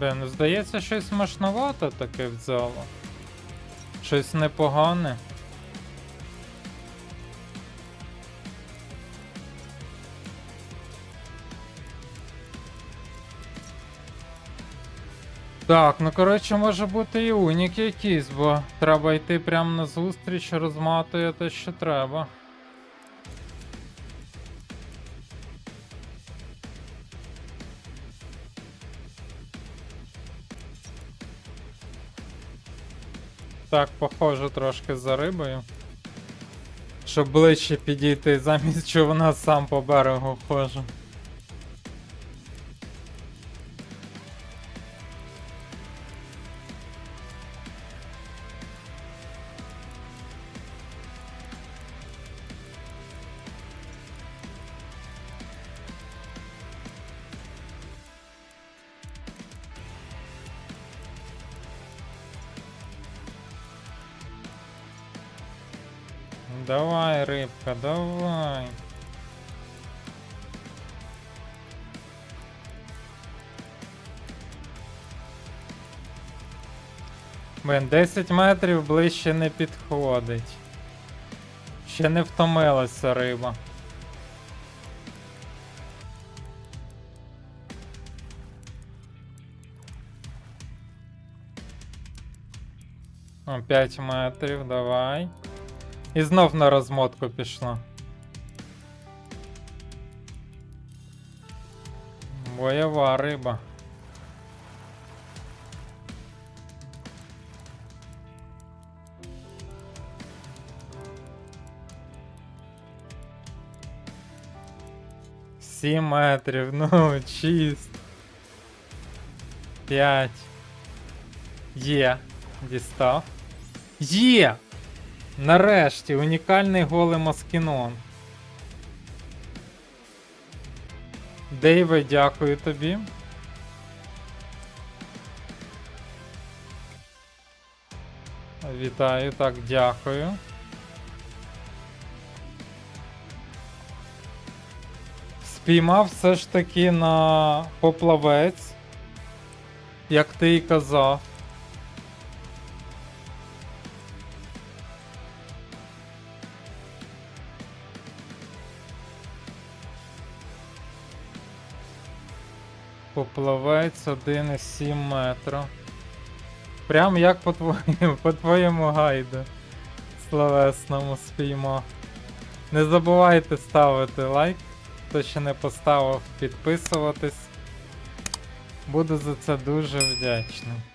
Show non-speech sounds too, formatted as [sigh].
Блін, ну здається, щось мощновато таке взяло. Щось непогане. Так, ну коротше, може бути і унік якийсь, бо треба йти прямо на зустріч, розматує те, що треба. Так, похоже трошки за рибою. Щоб ближче підійти, замість човна сам по берегу хожу. Давай, рибка, давай. Блин, 10 метрів ближче не підходить. Ще не втомилася риба. О, 5 метрів, давай. І знов на розмотку пішла. Бойова риба. Сім метрів, [laughs] ну, чист. П'ять. Є. Дістав. Є! Нарешті унікальний голий маскінон. Дейве, дякую тобі. Вітаю, так, дякую. Спіймав все ж таки на поплавець, як ти і казав. Поплавець 1,7 метра. Прям як по твоєму, [laughs] по твоєму гайду. Словесному спіймо. Не забувайте ставити лайк, хто ще не поставив, підписуватись. Буду за це дуже вдячний.